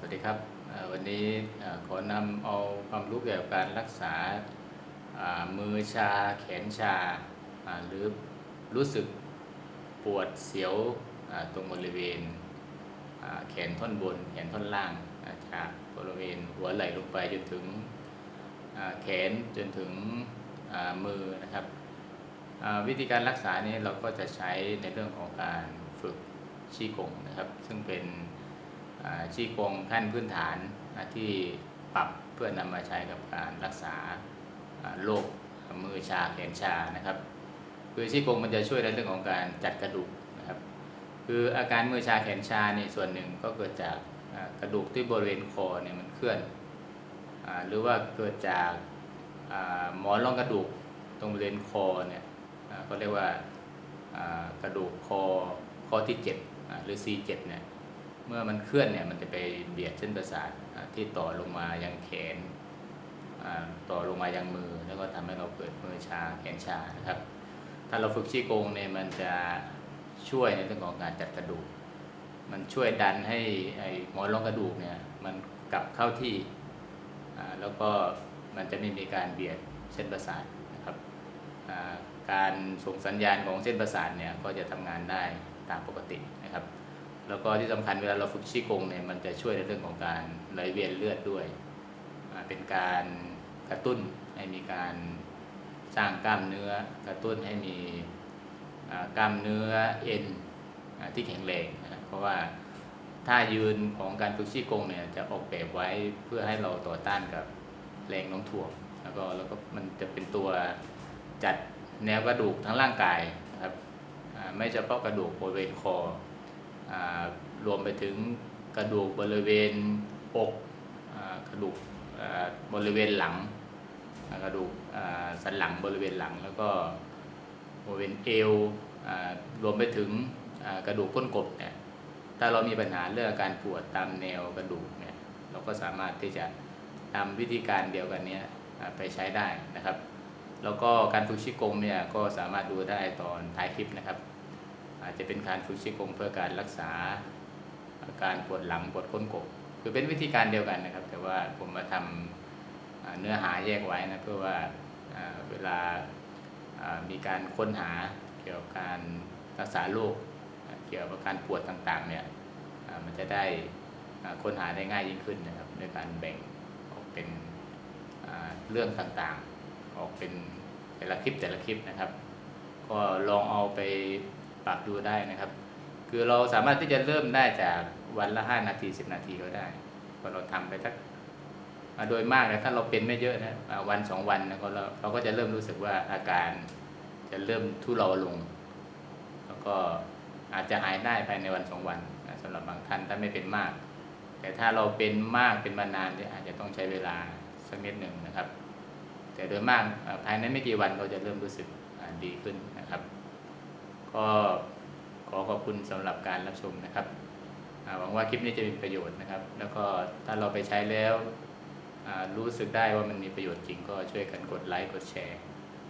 สวัสดีครับวันนี้ขอนำเอาความรู้เกี่ยวกับการรักษามือชาแขนชาหรือรู้สึกปวดเสียวตรงบริเวณแขนท่อนบน แขนท่อนล่างจากบริเวณหัวไหล่ลงไปจนถึงแขนจนถึงมือนะครับวิธีการรักษานี้เราก็จะใช้ในเรื่องของการฝึกชี้กงนะครับ ซึ่งเป็น ชี้กงขั้นพื้นฐานที่ปรับเพื่อนำมาใช้กับการรักษาโรคมือชาแขนชานะครับ คือชี้กงมันจะช่วยในเรื่องของการจัดกระดูกนะครับ คืออาการมือชาแขนชานี่ส่วนหนึ่งก็เกิดจากกระดูกที่บริเวณคอเนี่ยมันเคลื่อนอหรือว่าเกิดจากหมอนรองกระดูกตรงบริเวณคอเนี่ยอ่าก็เรียกว่ากระดูกคอข้อที่ 7 หรือ C7 เนี่ย เมื่อมันเคลื่อนเนี่ยมันจะไปเบียดเส้นประสาทที่ต่อลงมายังแขนต่อลงมายังมือ แล้วก็ทำให้เราเกิดมือชาแขนชานะครับ ถ้าเราฝึกชี้โกงเนี่ยมันจะช่วยในเรื่องของการจัดกระดูก มันช่วยดันให้ไอ้หมอนรองกระดูกเนี่ยมันกลับเข้าที่แล้วก็มันจะไม่มีการเบียดเส้นประสาทนะครับการส่งสัญญาณของเส้นประสาทเนี่ยก็จะทำงานได้ตามปกตินะครับ แล้วก็ที่สำคัญเวลาเราฝึกชี้กงเนี่ยมันจะช่วยในเรื่องของการไหลเวียนเลือดด้วย เป็นการกระตุ้นให้มีการสร้างกล้ามเนื้อกระตุ้นให้มีกล้ามเนื้อเอ็นอที่แข็งแรงนะเพราะว่าท่ายืนของการฝึกชี้กงเนี่ยจะออกแบบไว้เพื่อให้เราต่อต้านกับแรงโน้มถ่วงแล้วก็แล้วก็มันจะเป็นตัวจัดแนวกระดูกทั้งร่างกายนะครับอ่าไม่เฉพาะกระดูกบริเวณคอ รวมไปถึงกระดูกบริเวณอกอกระดูกบริเวณหลัง กระดูกสันหลังบริเวณหลัง แล้วก็บริเวณเอวอรวมไปถึงกระดูกก้นกบเนี่ยถ้าเรามีปัญหาเรื่องอาการปวดตามแนวกระดูกเนี่ยเราก็สามารถที่จะนำวิธีการเดียวกันนี้ไปใช้ได้นะครับ แล้วก็การฝึกชิกงเนี่ยก็สามารถดูได้ตอนท้ายคลิปนะครับ อาจจะเป็นการฝึกชิกงเพื่อการรักษาอาการปวดหลังปวดก้นกบคือเป็นวิธีการเดียวกันนะครับ แต่ว่าผมมาทำอ่าเนื้อหาแยกไว้นะเพื่อว่าเวลามีการค้นหาเกี่ยวกับการรักษาโรคเกี่ยวกับการปวดต่างๆเนี่ยมันจะได้ค้นหาได้ง่ายยิ่งขึ้นนะครับในการแบ่งออกเป็นเรื่องต่างๆ ออกเป็นแต่ละคลิปแต่ละคลิปนะครับ ก็ลองเอาไป ปรับดูได้นะครับ คือเราสามารถที่จะเริ่มได้จากวันละ5นาที10นาทีก็ได้พอเราทำไปสักอ่าโดยมากนะถ้าเราเป็นไม่เยอะนะวันสองวันนะก็เราเราก็จะเริ่มรู้สึกว่าอาการจะเริ่มทุเลาลง แล้วก็อาจจะหายได้ภายในวันสองวันนะสำหรับบางท่านถ้าไม่เป็นมาก แต่ถ้าเราเป็นมากเป็นมานานเนี่ยอาจจะต้องใช้เวลาสักนิดหนึ่งนะครับ แต่โดยมากภายในไม่กี่วันเราจะเริ่มรู้สึกดีขึ้นนะครับ ก็ขอขอบคุณสำหรับการรับชมนะครับหวังว่าคลิปนี้จะมีประโยชน์นะครับ แล้วก็ถ้าเราไปใช้แล้วรู้สึกได้ว่ามันมีประโยชน์จริงก็ช่วยกันกดไลค์กดแชร์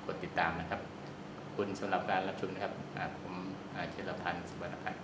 กดติดตามนะครับ ขอบคุณสำหรับการรับชมนะครับผมอ่าเชลพันธ์สุวรรณพันธ์